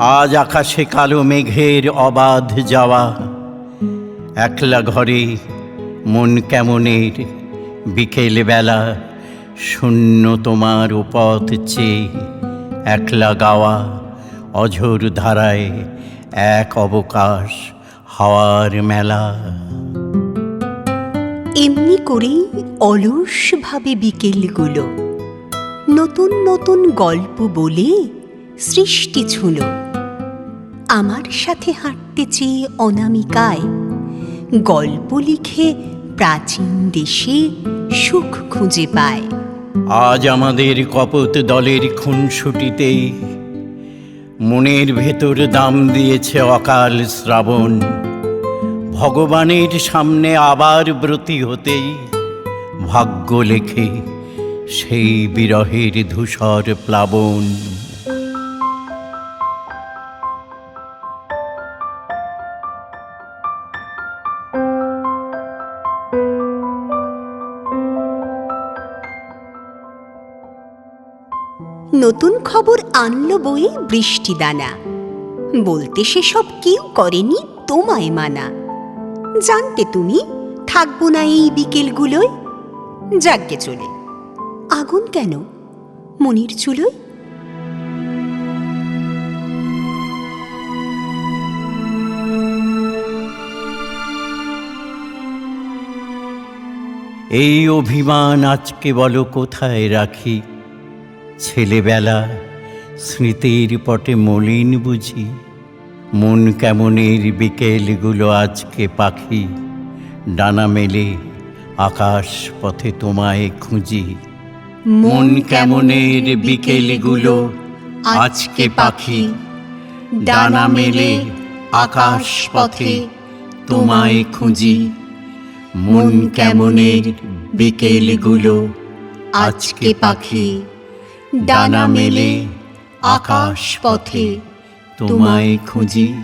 আজ আকাশে কালো মেঘের অবাধ যাওয়া। একলা ঘরে মন কেমনের? বিকেল বেলা শূন্য তোমার পথ চেয়ে একলা গাওয়া। অঝোর ধারায় এক অবকাশ হাওয়ার মেলা। এমনি করেই অলসভাবে বিকেলগুলো। নতুন নতুন গল্প বলে সৃষ্টি ছুঁল। আমার সাথে হাঁটতে চেয়ে অনামিকায় গল্প লিখে প্রাচীন দেশে সুখ খুঁজে পায়। আজ আমাদের কপত দলের খুনসুটিতে মনের ভেতর দাম দিয়েছে অকাল শ্রাবণ। ভগবানের সামনে আবার ব্রতী হতেই ভাগ্য লেখে সেই বিরহের ধূসর প্লাবন। নতুন খবর আনলো বয়ে বৃষ্টি দানা বলতে সেসব কেউ করেনি তোমায় মানা। জানতে তুমি থাকব না এই বিকেলগুলোয়? যাগ্যে চলে। আগুন কেন? মনির চুলোয়? এই অভিমান আজকে বলো কোথায় রাখি? ছেলেবেলা স্মৃতির পটে মলিন বুঝি মন কেমনের বিকেলগুলো আজকে পাখি ডানা মেলে আকাশ পথে তোমায় খুঁজি। মন কেমনের বিকেলগুলো আজকে পাখি ডানা মেলে আকাশ পথে তোমায় খুঁজি। মন কেমনের বিকেলগুলো আজকে পাখি। ডানা মেলে আকাশ পথে তোমায় খুঁজি।